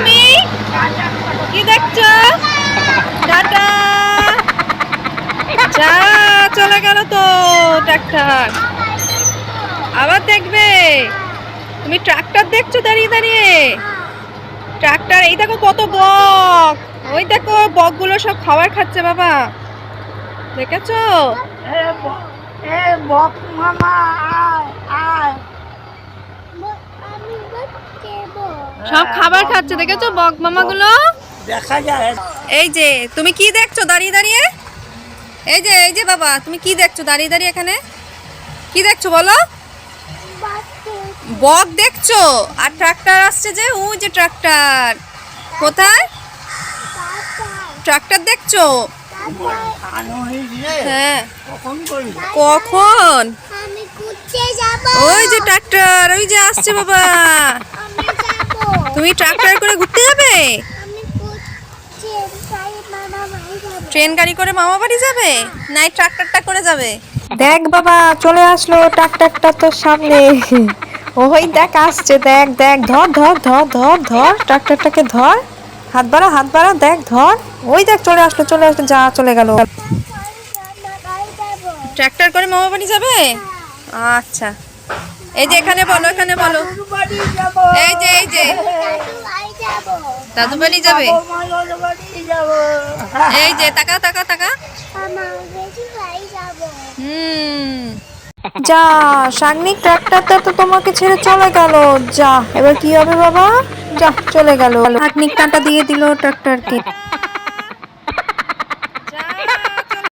তুমি? কি দেখছ? চলে গেল তো ট্রাক্টর। আবার দেখবে। তুমি ট্রাক্টর দেখছ দাঁড়িয়ে দাঁড়িয়ে? ট্রাক্টর, এই দেখো কত বক। ওই দেখো বকগুলো সব খাবার খাচ্ছে বাবা। দেখেছ? বক মামা, আয় আয়। সব খাবার খাচ্ছে দেখেছ? বক মামাগুলো দেখা যায়। এই যে তুমি কি দেখছ দাঁড়িয়ে দাঁড়িয়ে? এই যে এই যে বাবা তুমি কি দেখছ দাঁড়িয়ে দাঁড়িয়ে এখানে? কি দেখছ বলো? বক দেখছ? আর ট্রাক্টর আসছে যে ও যে ট্রাক্টর। কোথায়? ট্রাক্টর দেখছ? আনো হয়ে। হ্যাঁ কখন? করবি কখন আমি ঘুরতে যাব। ওই যে ট্রাক্টর ওই যে আসছে বাবা। তুমি ট্রাক্টর করে ঘুরতে যাবে? ট্রেন গাড়ি করে মামা বাড়ি যাবে? নাই ট্রাক্টরটা করে যাবে? দেখ বাবা চলে আসলো ট্রাক্টরটা তোর সামনে। ওই দেখ আসছে দেখ দেখ ধর ধর ধর ধর ধর ট্রাক্টরটাকে ধর। হাত বাড়া হাত বাড়া দেখ ধর। ওই দেখ চলে আসলো চলে আসলো যা চলে গেল। ট্রাক্টর করে মামা বাড়ি যাবে? আচ্ছা। এই যে এখানে বলো এখানে বলো। এই যে এই যে। দাদু বাড়ি যাবে? এই যে আমার বেশি হুম। যা সাগনিক ট্রাক্টরটা তো তোমাকে ছেড়ে চলে গেল। যা, এবার কি হবে বাবা? যা, চলে গেল। সাগনিক কাঁটা দিয়ে দিল ট্রাক্টরকে।